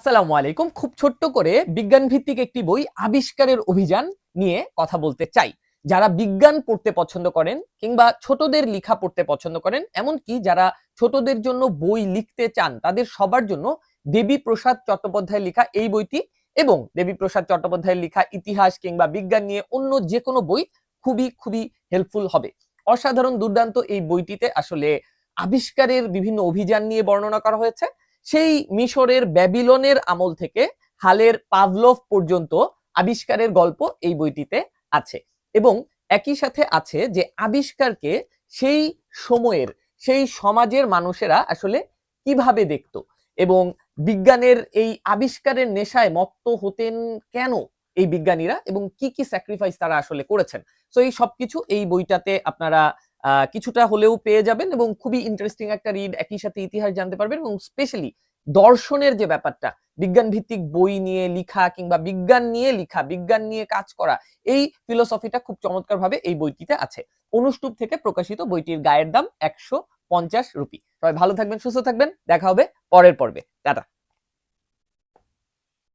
আসসালামু আলাইকুম। খুব ছোট্ট করে বিজ্ঞান ভিত্তিক একটি বই আবিষ্কারের অভিযান নিয়ে কথা বলতে চাই। যারা বিজ্ঞান পড়তে পছন্দ করেন কিংবা ছোটদের লেখা পড়তে পছন্দ করেন, এমনকি যারা ছোটদের জন্য বই লিখতে চান, তাদের সবার জন্য দেবী প্রসাদ চট্টোপাধ্যায়ের লেখা এই বইটি এবং দেবী প্রসাদ চট্টোপাধ্যায়ের লেখা ইতিহাস কিংবা বিজ্ঞান নিয়ে অন্য যে কোনো বই খুবই খুবই হেল্পফুল হবে। অসাধারণ দুর্দান্ত এই বইটিতে আসলে আবিষ্কারের বিভিন্ন অভিযান নিয়ে বর্ণনা করা হয়েছে। সেই মিশরের ব্যাবিলনের আমল থেকে হালের পাভলভ পর্যন্ত আবিষ্কারের গল্প এই বইটিতে আছে। এবং একই সাথে আছে যে আবিষ্কারকে সেই সময়ের, সেই সমাজের মানুষেরা আসলে কীভাবে দেখত এবং বিজ্ঞানের এই আবিষ্কারের নেশায় মত্ত হতেন কেন এই বিজ্ঞানীরা এবং কি কি স্যাক্রিফাইস তারা আসলে করেছেন। তো এই সবকিছু এই বইটাতে আপনারা কিছুটা হলেও পেয়ে যাবেন এবং খুবই ইন্টারেস্টিং একটা রিড একই সাথে ইতিহাস জানতে পারবেন এবং স্পেশালি দর্শনের যে ব্যাপারটা বিজ্ঞান ভিত্তিক বই নিয়ে লিখা কিংবা বিজ্ঞান নিয়ে লিখা, বিজ্ঞান নিয়ে কাজ করা, এই ফিলোসফিটা খুব চমৎকার ভাবে এই বইটিতে আছে। অনুষ্টুপ থেকে প্রকাশিত বইটির গায়ের দাম একশো পঞ্চাশ রুপি। সবাই ভালো থাকবেন, সুস্থ থাকবেন, দেখা হবে পরের পর্বে। টাটা।